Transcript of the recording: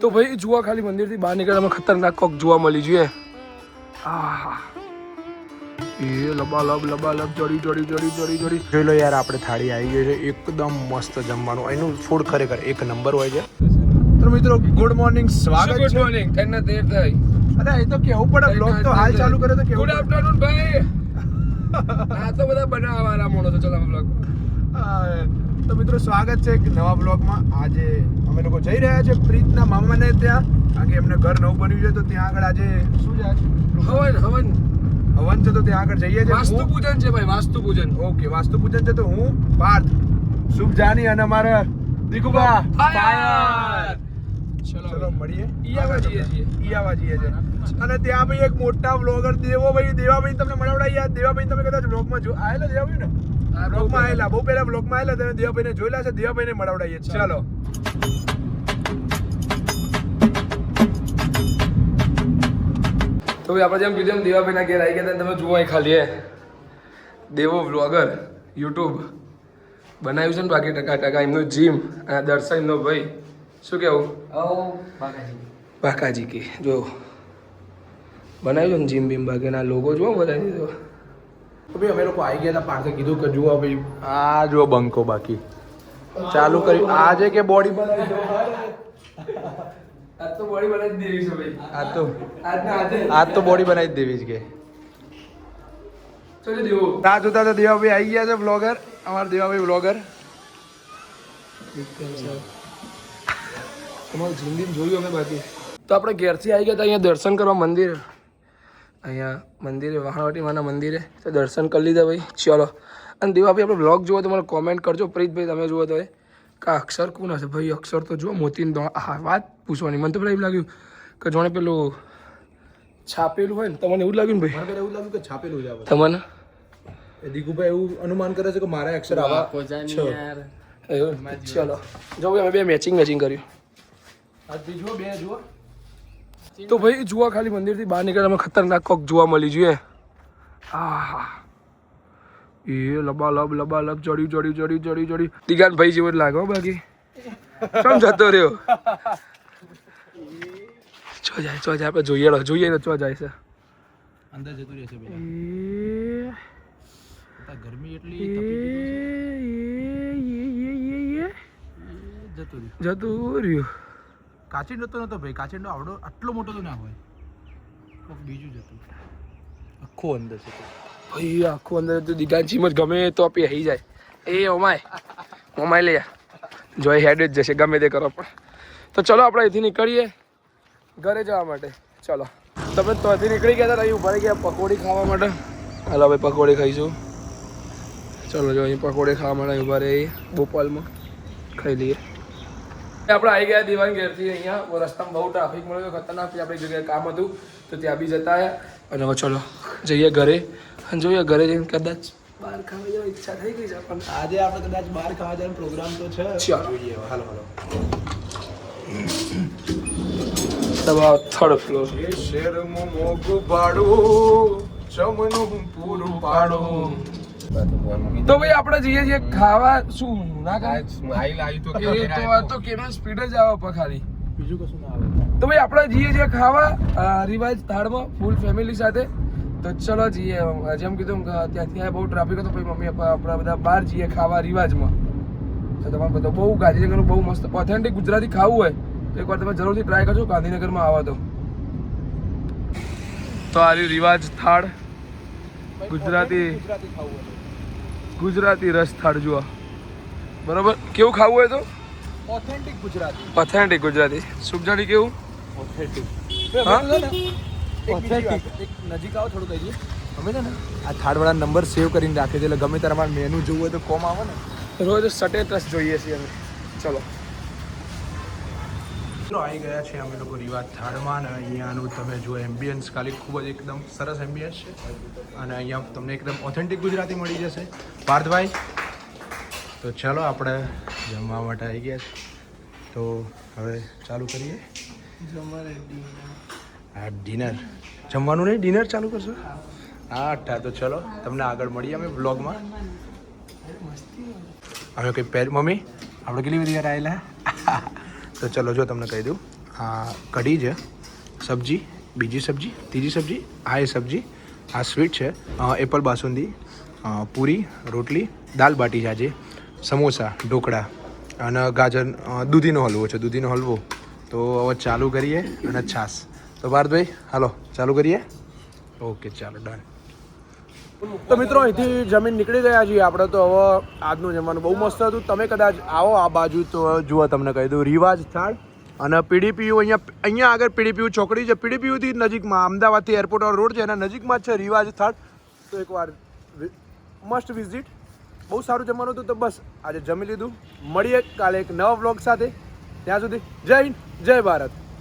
તો ભાઈ જોવા ખાલી મંદિરથી બહાર નીકળે અમે ખતરનાક કોક જોવા મળી જોઈએ. આહા. એ લબાલબ લબાલબ જડી જડી જડી જડી જડી. જોઈ લો યાર આપણે થાળી આવી ગઈ છે. એકદમ મસ્ત જમવાનું. એનું ફૂડ ખરેખર એક નંબર હોય છે. તો મિત્રો ગુડ મોર્નિંગ સ્વાગત ગુડ મોર્નિંગ કઈને દેર થઈ અરે એ તો કેવું પડે બ્લોગ તો હાલ ચાલુ કરે તો કેવું ગુડ આફ્ટરનૂન ભાઈ. આ તો બધા બનાવવાના મોણો તો ચલો બ્લોગ આ, તો મિત્રો સ્વાગત છે એક નવા બ્લોગમાં. આજે અમે લોકો જઈ રહ્યા છે પ્રીતના મામાને ત્યાં. કારણ કે એમને ઘર નવું બન્યું છે તો ત્યાં આગળ આજે શું છે? હવન હવન. હવન છે તો ત્યાં આગળ જઈએ છીએ. વાસ્તુ પૂજન છે ભાઈ વાસ્તુ પૂજન ઓકે વાસ્તુ પૂજન છે તો હું પાર્થ શુભ જાની અને અમારા દીકુબા ફાયર! ચલો મળીએ. ઈયાવા જઈએ છીએ. ઈયાવા જઈએ છે અને ત્યાં ભાઈ એક મોટા બ્લોગર દેવો ભાઈ દેવાભાઈ તમને મળવડાવી દેવાભાઈ તમે કદાચ બ્લોગમાં જો આયેલા દેવાભાઈ ને? બ્લોગમાં. આયેલા બહુ પહેલા બ્લોગમાં આયેલા તમે દિયાભાઈને જોયેલા છે? દિયાભાઈને મળવડાવીએ. ચાલો. તો ભાઈ આપણે જેમ કીધું એમ દેવાભાઈના ઘેર આવી ગયા તમે જુઓ એ ખાલી હે. દેવો વ્લોગર યુટ્યુબ બનાવ્યું છે ને બાકી ટકા ટકા. એમનું જીમ અને દર્શન એમનો ભાઈ. શું કેવું? બાકાજી. કે જો. બનાવ્યું છે ને જીમ બીમ બાકીના લોગો જુઓ બધા દીધો તો ભાઈ અમે લોકો આવી ગયા હતા પાર્થે કીધું કે જુઓ ભાઈ આ જુઓ બંકો બાકી. ચાલુ કર્યું. આજે કે બોડી બનાવી દો આજ તો બોડી બનાવી દેવી છે ભાઈ. આ તો આજ તો બોડી બનાવી દેવી છે કે. ચલો જોતા તો દેવાભાઈ આવી ગયા છે બ્લોગર અમારા દેવાભાઈ બ્લોગર તમારું જિંદગી જોયું અમે બાકી. તો આપણે ઘેરથી આવી ગયા હતા અહીંયા દર્શન કરવા મંદિર. અહીંયા મંદિરે વહાણવટી માના મંદિરે. તો દર્શન કરી લીધા ભાઈ. ચલો. અને દેવાભાઈ આપણે બ્લોગ જુઓ તો મને કોમેન્ટ કરજો. પ્રીતભાઈ તમે જુઓ તો એ. કા અક્ષર કોણ હશે? ભાઈ અક્ષર તો જુઓ મોતીન હા વાત પૂછવાની. મને તો પેલા એવું લાગ્યું કે જોણે પેલું છાપેલું હોય ને તમને એવું લાગ્યું ને ભાઈ. એવું લાગ્યું કે છાપેલું છે તમને? એ દીકુભાઈ એવું અનુમાન કરે છે કે મારા અક્ષર આવા ચલો. જો ભાઈ અમે બે મેચિંગ મેચિંગ કર્યું. આ બીજું બે જુઓ. તો ભાઈ જુઓ ખાલી મંદિરથી બહાર નીકળે ખતરનાક કોક જોવા મળી જોઈએ. એ લબાલબ લબાલબ ચડ્યું ચડ્યું ચડ્યું ચડ્યું ચડ્યું. દિગાન ભાઈ જેવો જ લાગે બાકી. કેમ જતો રહ્યો? ચો જાય ચો જાય આપણે જોઈએ જોઈએ ને ચો જાય છે. અંદર જતું રહેશે ગરમી એટલી જતું રહ્યું. કાચિંડો તો નતો ભાઈ કાચિંડો આવડો આટલો મોટો તો ના હોય. બીજું જતું આખું અંદર છે ભાઈ આખું અંદર તો દિગાન ચીમ જ ગમે તો પહેરી જાય. એ ઓમાય ઓમાય લે જો હેડ જ જશે ગમે તે કરો પણ. તો ચલો આપણે અહીંથી નીકળીએ. ઘરે જવા માટે. ચલો. તમે અહીંથી નીકળી ગયા હતા અહીં ઊભા રહી ગયા પકોડી ખાવા માટે. હાલો ભાઈ પકોડી ખાઈશું. ચલો જો અહીં પકોડી ખાવા માટે ઊભા રહી. બોપાલમાં ખાઈ લઈએ. આપણે આવી ગયા દિવાન ઘેરથી અહીંયા. રસ્તામાં બહુ ટ્રાફિક મળ્યો ખતરનાક આપણી જગ્યાએ કામ હતું. તો ત્યાં બી જતા આવ્યા અને હવે ચલો, જઈએ ઘરે. અને જોઈએ ઘરે જઈને કદાચ બહાર ખાવા જવાની ઈચ્છા થઈ ગઈ છે પણ આજે આપણે કદાચ બહાર ખાવા જવાનો પ્રોગ્રામ તો છે. ચાલો. જોઈએ. Hello hello. થર્ડ ફ્લોર એ શેરમાં મોગું ભાડું પાડું. તો ભાઈ આપણે જઈએ છીએ ખાવા શું ના ખાય સ્માઈલ લાઈ તો એ તો આ તો. કેનો સ્પીડ જ આવે પર ખાલી. બીજું કશું ના આવે. તો ભાઈ આપણે જઈએ છીએ ખાવા રિવાજ થાળમાં ફૂલ ફેમિલી સાથે. તો ચલો જઈએ જેમ કીધું ત્યાંથી આ બહુ ટ્રાફિક હતો પછી મમ્મી પપ્પા આપણા બધા બહાર જઈએ ખાવા રિવાજમાં. તો તમારે બધો બહુ ગાંધીનગરનું બહુ મસ્ત ઓથેન્ટિક ગુજરાતી ખાવું હોય તો એકવાર તમે જરૂરથી ટ્રાય કરજો ગાંધીનગરમાં આવો તો. તો આ રિવાજ થાળ. ગુજરાતી ગુજરાતી ખાવું હોય ગુજરાતી રસ થાળ જુઓ. બરાબર? કેવું ખાવું હોય તો? ઓથેન્ટિક ગુજરાતી. ઓથેન્ટિક ગુજરાતી. સુખજાની કેવું? ઓથેન્ટિક હા? ઓથેન્ટિક એક નજીક આવો થોડું કહીએ અમે છે ને? આ થાળવાળા નંબર સેવ કરીને રાખે છે. એટલે ગમે ત્યારે અમારે મેનુ જોવું હોય તો કોમ આવે ને. રોજ સટેટસ જોઈએ છીએ અમે. ચલો. મિત્રો આવી ગયા છે અમે લોકો રિવાજ થાળમાં અને અહીંયાનું તમે જો એમ્બિયન્સ ખાલી ખૂબ જ એકદમ સરસ એમ્બિયન્સ છે. અને અહીંયા તમને એકદમ ઓથેન્ટિક ગુજરાતી મળી જશે. પાર્થભાઈ તો ચાલો આપણે જમવા માટે આવી ગયા છે. તો હવે ચાલુ કરીએ. હા ડિનર જમવાનું નહીં ડિનર ચાલુ કરશો? હા અઠા તો ચલો તમને આગળ મળીએ અમે બ્લોગમાં અમે કંઈ પહેર મમ્મી આપણે કેટલી બધી વાર આવેલા? તો ચલો જો તમને કહી દઉં. આ કઢી છે, સબ્જી, બીજી સબ્જી, ત્રીજી સબ્જી, આ એ સબ્જી, આ સ્વીટ છે એપલ બાસુંદી પૂરી, રોટલી, દાલ બાટી છે સમોસા, ઢોકળા અને ગાજર દૂધીનો હલવો છે, દૂધીનો હલવો. તો હવે ચાલુ કરીએ અને છાશ. તો ભારતભાઈ, હાલો, ચાલુ કરીએ? ઓકે, ચાલો, ડન. તો મિત્રો, અહીંથી જમીન નીકળી ગયા છીએ. આપણે તો હવે આજનું જમવાનું બહુ મસ્ત હતું. તમે કદાચ આવો આ બાજુ તો જુઓ, તમને કહી દઉં, રિવાજ થાળ અને પીડીપીયુ અહીંયા અહીંયા આગળ પીડીપીયુ ચોકડી છે. પીડીપીયુથી નજીકમાં, અમદાવાદથી એરપોર્ટ રોડ છે, એના નજીકમાં જ છે રિવાજ સ્થળ. તો એકવાર મસ્ટ વિઝિટ બહુ સારું જમવાનું હતું તો બસ, આજે જમી લીધું. મળીએ કાલે એક નવા વ્લોગ સાથે. ત્યાં સુધી જય હિન્દ, જય ભારત.